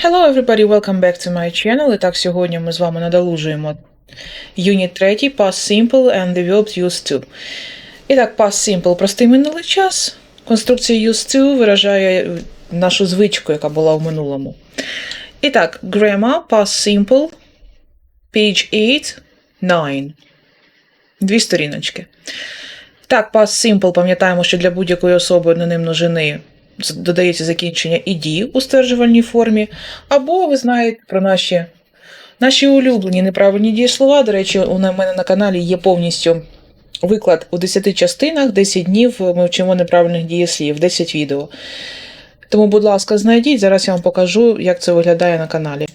Hello everybody, welcome back to my channel. І так, сьогодні ми з вами надолужуємо Unit 3, Past Simple and the verbs used to. І так, Past Simple – простий минулий час. Конструкція used to виражає нашу звичку, яка була в минулому. І так, Grammar, Past Simple, page 8, 9. Дві сторіночки. Так, Past Simple, пам'ятаємо, що для будь-якої особи одноним множини додається закінчення «ed» у стверджувальній формі, або ви знаєте про наші наші улюблені неправильні дієслова. До речі, у мене на каналі є повністю виклад у 10 частинах, 10 днів ми вчимо неправильних дієслів, 10 відео. Тому, будь ласка, знайдіть, зараз я вам покажу, як це виглядає на каналі.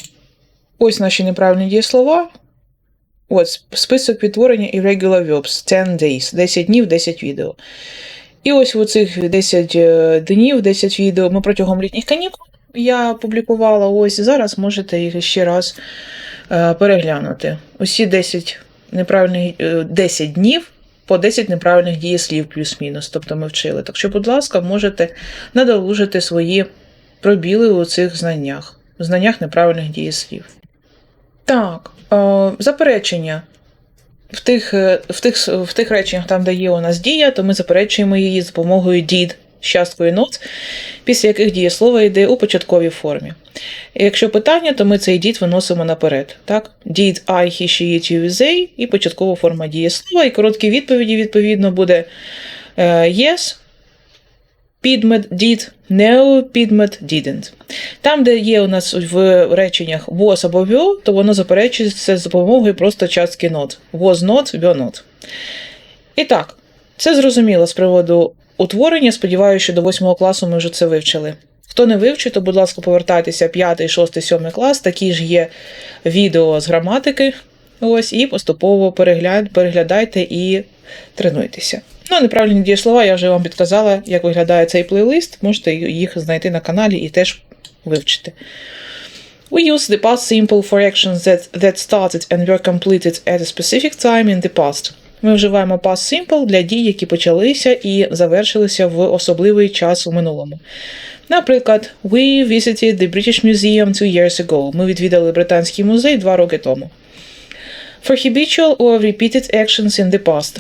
Ось наші неправильні дієслова. Ось список відтворення irregular verbs 10 days, 10 днів, 10 відео. І ось у цих 10 е, днів, 10 відео ми протягом літніх канікул я публікувала. Ось зараз можете їх ще раз е, переглянути. Усі 10 неправильних 10 е, днів по 10 неправильних дієслів, плюс-мінус. Тобто ми вчили. Так що, будь ласка, можете надолужити свої пробіли у цих знаннях, знаннях неправильних дієслів. Так, заперечення в тих е, в тих, в тих реченнях, там, де є у нас дія, то ми заперечуємо її з допомогою did з часткою not, після яких дієслово йде у початковій формі. Якщо питання, то ми цей did виносимо наперед. Так? Did I, he, she, it, you, they і початкова форма дієслова. І короткі відповіді, відповідно, буде е, yes, підмет did, no, підмет didn't. Там, де є у нас в реченнях was або were, то воно заперечується з допомогою просто частки not. Was not, were not. І так, це зрозуміло з приводу утворення. Сподіваюся, що до 8 класу ми вже це вивчили. Хто не вивчив, то, будь ласка, повертайтеся 5, 6, 7 клас. Такі ж є відео з граматики. Ось, І поступово перегляд, переглядайте і тренуйтеся. Ну, неправильні дієслова, я вже вам підказала, як виглядає цей плейлист. Можете їх знайти на каналі і теж вивчити. We use the past simple for actions that that started and were completed at a specific time in the past. Ми вживаємо past simple для дій, які почалися і завершилися в особливий час у минулому. Наприклад, we visited the British Museum two years ago. Ми відвідали Британський музей два роки тому. For habitual or repeated actions in the past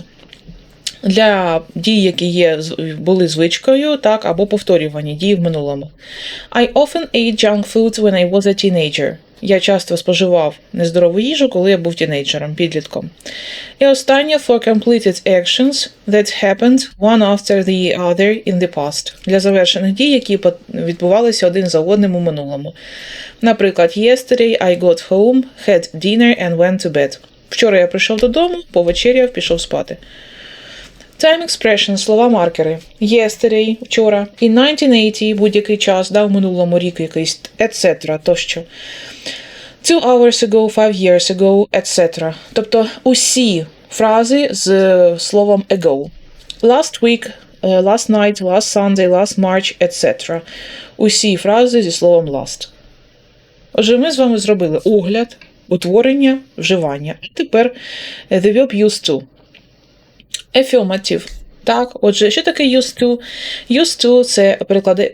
для дій, які є, були звичкою, так, або повторювані дії в минулому. I often ate junk food when I was a teenager. Я часто споживав нездорову їжу, коли я був тінейджером, підлітком. І останнє for completed actions that happened one after the other in the past. Для завершених дій, які відбувалися один за одним у минулому. Наприклад, yesterday I got home, had dinner and went to bed. Вчора я прийшов додому, повечеряв, пішов спати. Time expression – слова маркери. Yesterday – вчора. In 1980 – будь-який час, да, в минулому рік якийсь, etc. тощо. Two hours ago, five years ago, etc. Тобто усі фрази з словом ago. Last week, last night, last Sunday, last March, etc. Усі фрази зі словом last. Отже, ми з вами зробили огляд, утворення, вживання. А тепер the verb used to. Affirmative. Так, отже, що таке used to? Used to це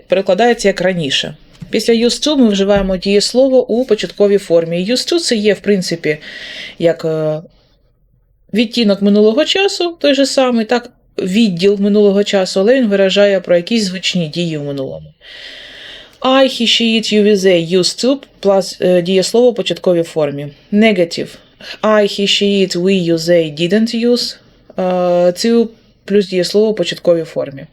перекладається як раніше. Після used to ми вживаємо дієслово у початковій формі. Used to це є, в принципі, як е, відтінок минулого часу, той же самий, так, відділ минулого часу, але він виражає про якісь звичні дії в минулому. I, he, she, it, you, they, used to, плюс е, дієслово у початковій формі. Negative. I, he, she, it, we, you, they didn't use. Цю плюс дієслово у початковій формі.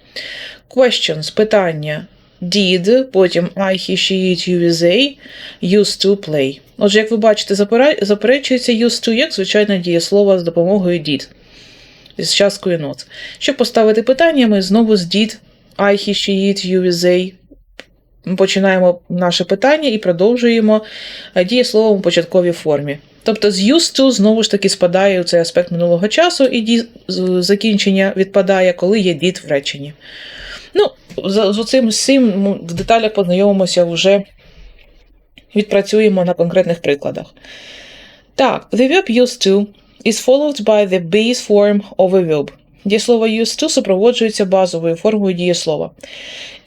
Questions питання. Did, потім I, he, she, it, you, they, used to play. Отже, як ви бачите, заперечується used to як звичайне дієслово з допомогою did. З часткою not. Щоб поставити питання, ми знову з did, I, he, she, it, you, they. Починаємо наше питання і продовжуємо дієсловом у початковій формі. Тобто з used to знову ж таки спадає у цей аспект минулого часу, і закінчення відпадає, коли є did в реченні. Ну, з цим всім в деталях познайомимося вже відпрацюємо на конкретних прикладах. Так, the verb used to is followed by the base form of a verb. Дієслово used to супроводжується базовою формою дієслова.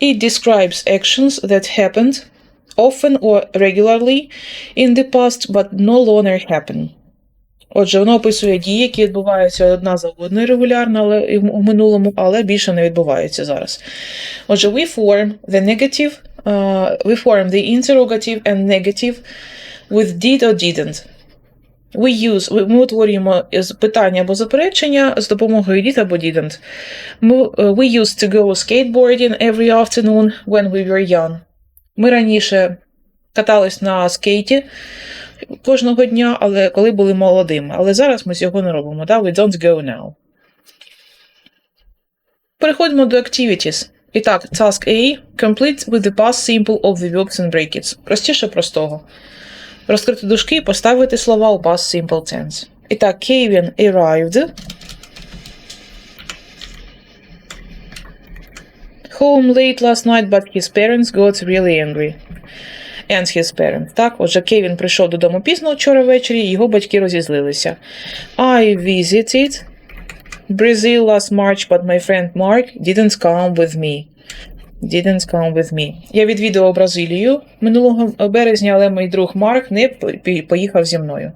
It describes actions that happened often or regularly in the past, but no longer happen. Отже, воно описує дії, які відбуваються одна за одною регулярно, але в- минулому, але більше не відбуваються зараз. Отже, we form the negative, uh, we form the interrogative and negative with did or didn't. We use, ми- утворюємо питання або заперечення з допомогою did або didn't. Е, we used to go skateboarding every afternoon when we were young. Ми раніше катались на скейті кожного дня, але коли були молодими. Але зараз ми цього не робимо. Да? We don't go now. Переходимо до activities. І так, task A. Complete with the past simple of the verbs and brackets. Простіше простого. Розкрити дужки і поставити слова у past simple tense. І так, Kevin arrived. Home late last night, but his parents got really angry. And his parents. Так, отже, Кевін прийшов додому пізно вчора ввечері, його батьки розізлилися. I visited Brazil last March, but my friend Mark didn't come with me. Didn't come with me. Я відвідував Бразилію минулого березня, але мій друг Марк не поїхав зі мною.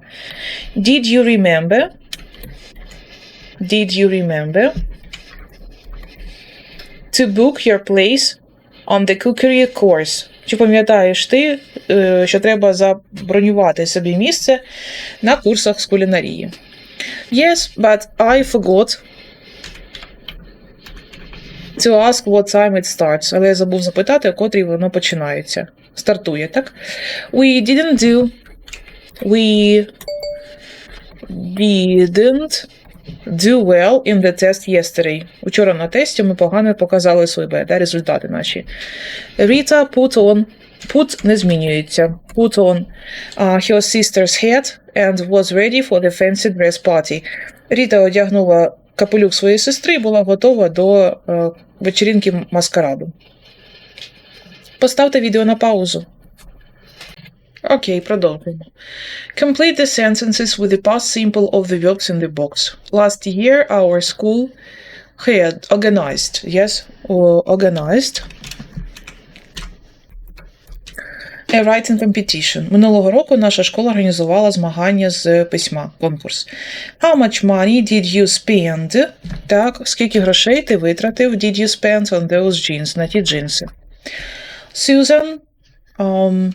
Did you remember? Did you remember to book your place on the cookery course? Чи пам'ятаєш ти, е, що треба забронювати собі місце на курсах з кулінарії? Yes, but I forgot to ask what time it starts. Але я забув запитати, о котрій воно починається. Стартує, так? We didn't do. We didn't do well in the test yesterday. Учора на тесті ми погано показали себе, да, результати наші. Rita put on. Put не змінюється. Put on uh, her sister's hat and was ready for the fancy dress party. Ріта одягнула капелюк своєї сестри і була готова до е, вечірінки маскараду. Поставте відео на паузу. Окей, продовжуємо. Complete the sentences with the past simple of the verbs in the box. Last year, our school had organized, yes, organized a writing competition. Минулого року наша школа організувала змагання з письма, конкурс. How much money did you spend? Так, скільки грошей ти витратив did you spend on those jeans, на ті джинси? Susan um,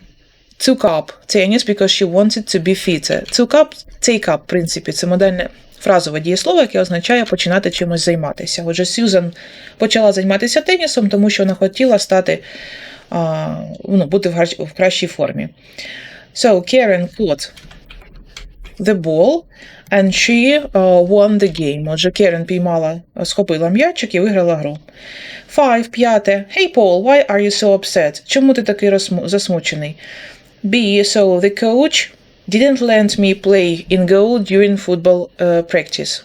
took up tennis because she wanted to be fitter. Took up, take up, в принципі, це модельне фразове дієслово, яке означає починати чимось займатися. Отже, Сьюзан почала займатися тенісом, тому що вона хотіла стати, а, ну, бути в, гар- в кращій формі. So, Karen caught the ball and she uh, won the game. Отже, Керен піймала, схопила м'ячик і виграла гру. Five, п'яте. Hey, Paul, why are you so upset? Чому ти такий засмучений? B. So the coach didn't let me play in goal during football uh, practice.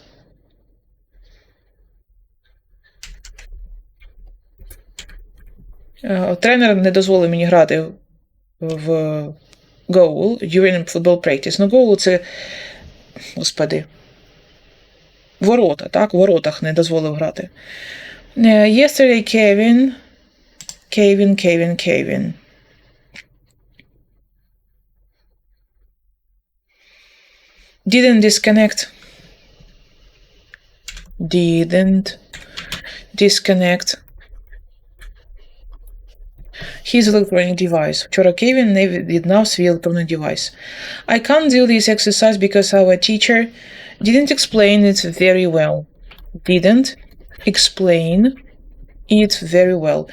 Е, Тренер не дозволив мені грати в goal during football practice. Ну, goal – це, господи, ворота, так? В воротах не дозволив грати. Е, Yesterday Kevin, Kevin, Kevin, Kevin. Didn't disconnect. Didn't disconnect his electronic device. Вчора Кевін не від'єднав свій електронний девайс. I can't do this exercise because our teacher didn't explain it very well. Didn't explain it very well.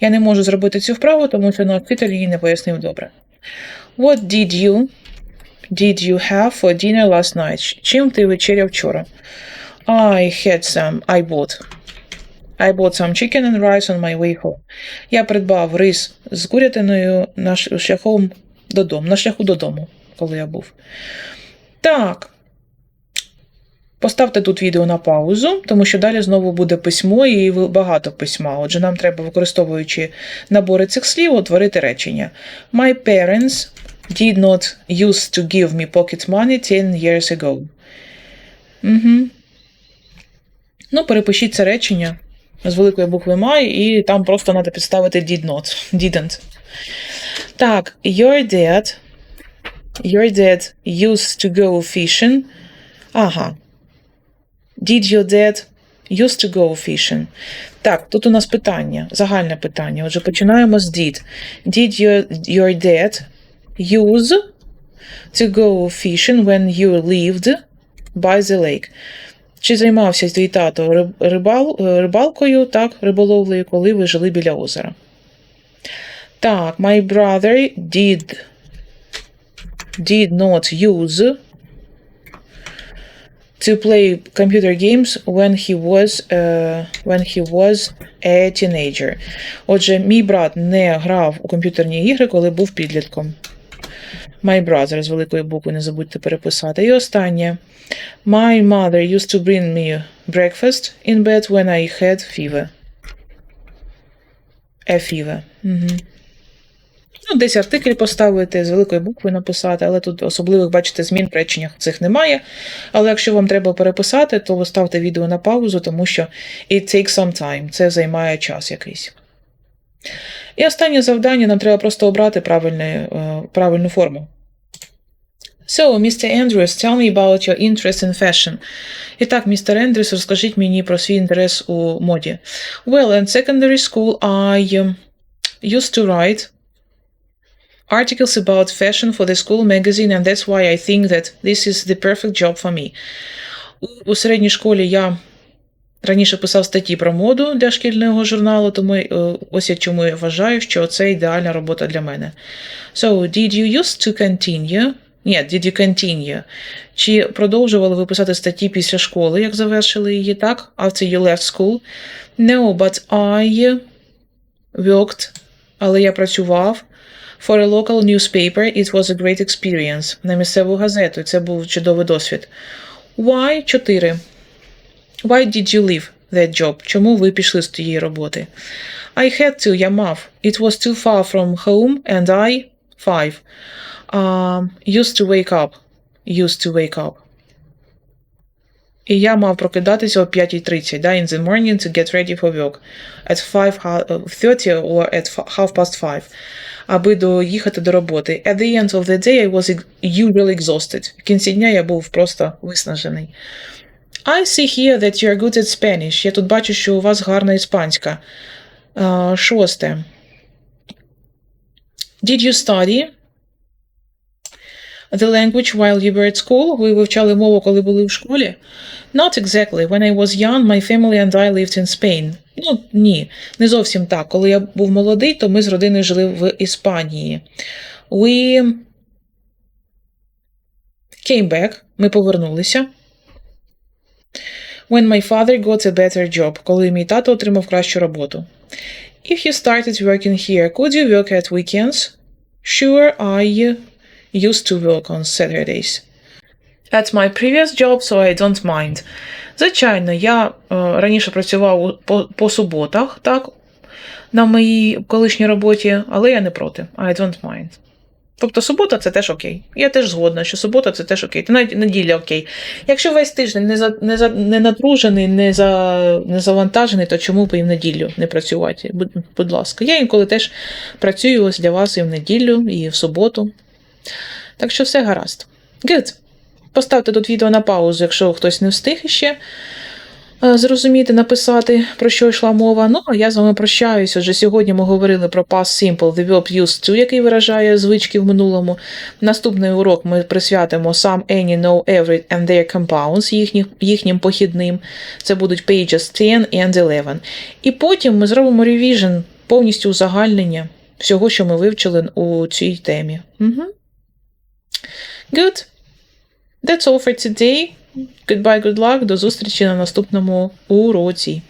Я не можу зробити цю вправу, тому що наш вчитель її не пояснив добре. What did you did you have for dinner last night? Чим ти вечеряв вчора? I had some. I bought. I bought some chicken and rice on my way home. Я придбав рис з курятиною на шляхом додому, на шляху додому, коли я був. Так. Поставте тут відео на паузу, тому що далі знову буде письмо і багато письма. Отже, нам треба, використовуючи набори цих слів, утворити речення. My parents did not used to give me pocket money 10 years ago. Угу. Ну, перепишіть це речення з великої букви My, і там просто треба підставити did not. Didn't. Так, your dad. Your dad used to go fishing. Ага. Did your dad used to go fishing? Так, тут у нас питання, загальне питання. Отже, починаємо з did. Did your, your dad use to go fishing when you lived by the lake? Чи займався твій тато рибал, рибалкою, так, риболовлею, коли ви жили біля озера? Так, my brother did did not use to play computer games when he was uh, when he was a teenager. Отже, мій брат не грав у комп'ютерні ігри, коли був підлітком. My brother з великої букви не забудьте переписати. І останнє. My mother used to bring me breakfast in bed when I had fever. A fever. Угу. Ну, десь артикль поставити, з великої букви написати, але тут особливих, бачите, змін в реченнях цих немає. Але якщо вам треба переписати, то ви ставте відео на паузу, тому що it takes some time. Це займає час якийсь. І останнє завдання нам треба просто обрати е, правильну форму. So, Mr. Andrews, tell me about your interest in fashion. І так, містер Ендрюс, розкажіть мені про свій інтерес у моді. Well, in secondary school I um, used to write articles about fashion for the school magazine, and that's why I think that this is the perfect job for me. У середній школі я раніше писав статті про моду для шкільного журналу, тому е, ось я чому я вважаю, що це ідеальна робота для мене. So, did you used to continue? Ні, did you continue? Чи продовжували ви писати статті після школи, як завершили її, так? After you left school? No, but I worked, але я працював For a local newspaper, it was a great experience. На місцеву газету. Це був чудовий досвід. Why? 4. Why did you leave that job? Чому ви пішли з тієї роботи? I had to, я мав. It was too far from home, and I, 5. Um, used to wake up. Used to wake up. І я мав прокидатися о 5.30, да, in the morning to get ready for work. At 5.30 or at half past 5 аби доїхати до роботи. At the end of the day I was usually exhausted. В кінці дня я був просто виснажений. I see here that you are good at Spanish. Я тут бачу, що у вас гарна іспанська. Uh, шосте. Did you study the language while you were at school? Ви вивчали мову, коли були в школі? Not exactly. When I was young, my family and I lived in Spain. Ну, ні, не зовсім так. Коли я був молодий, то ми з родиною жили в Іспанії. We came back. Ми повернулися. When my father got a better job. Коли мій тато отримав кращу роботу. If you started working here, could you work at weekends? Sure, I used to work on Saturdays. At my previous job, so I don't mind. Звичайно, я е, раніше працював по, по суботах, так, на моїй колишній роботі, але я не проти. I don't mind. Тобто субота це теж окей. Я теж згодна, що субота це теж окей. Та навіть неділя окей. Якщо весь тиждень не, за, не, за, не натружений, не, за, не завантажений, то чому б і в неділю не працювати? Будь, будь ласка. Я інколи теж працюю ось для вас і в неділю, і в суботу. Так що все гаразд. Good. Поставте тут відео на паузу, якщо хтось не встиг іще зрозуміти, написати, про що йшла мова. Ну, а я з вами прощаюся. Отже, сьогодні ми говорили про past simple, the verb used to, який виражає звички в минулому. Наступний урок ми присвятимо some, any, no, every and their compounds, їхніх, їхнім похідним. Це будуть pages 10 and 11. І потім ми зробимо revision, повністю узагальнення всього, що ми вивчили у цій темі. Угу. Good. That's all for today. Goodbye, good luck. До зустрічі на наступному уроці.